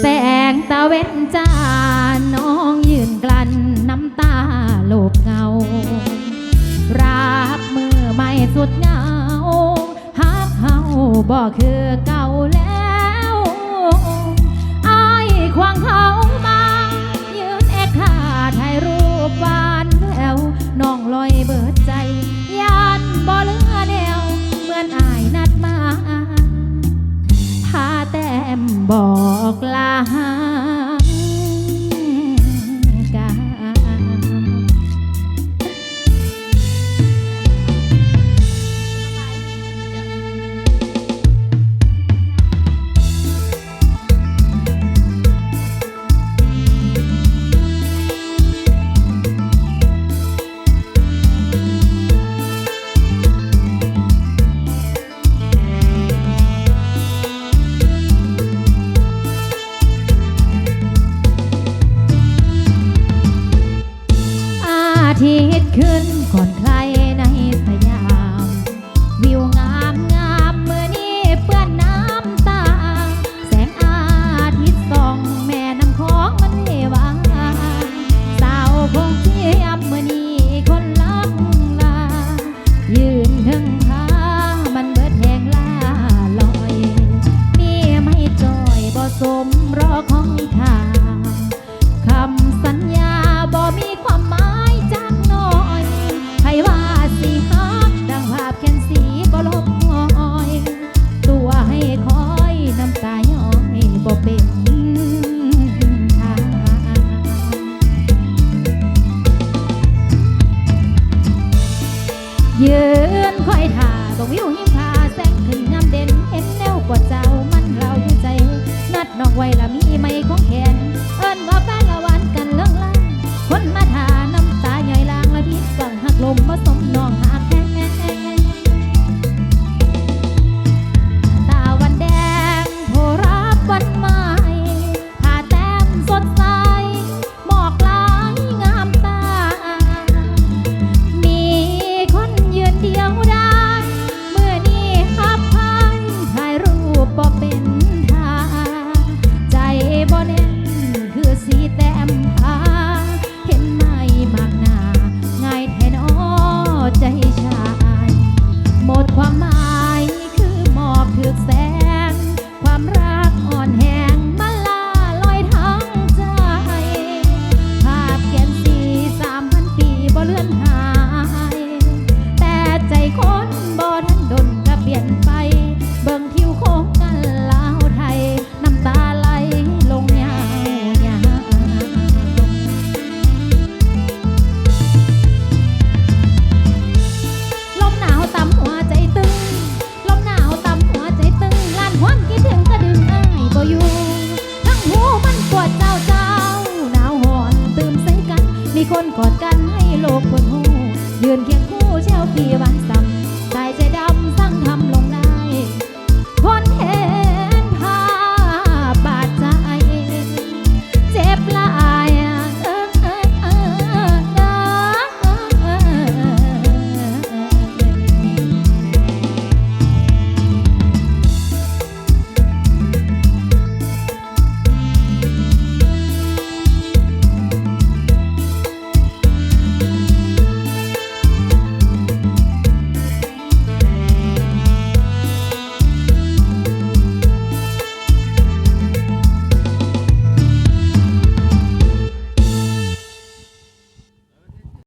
แสงตะเวนจ้าน้องยืนกลั้นน้ำตาโลบเงา รับมือไม่สุดเหงาหักเฮาบอกคือเก่าแล้วไอ้ควางเขามายืนเอกขาดให้รูปบานแววน้องลอยเบิดใจยานบ่เลือแนวเหมือนอายนัดมาพาแต้มบอก ที่ฮิตขึ้นก่อนใคร ยืนคอยท่าตรงวิวหิมพาแสงขึ้นงามเด่นเอ็นแนวกว่าเจ้ามันเราอยู่ใจ นัดนอกไว้ละมี คนกอดกันให้โลกคนหูเดือนเคียงคู่เช้าพี่วันซ้ำ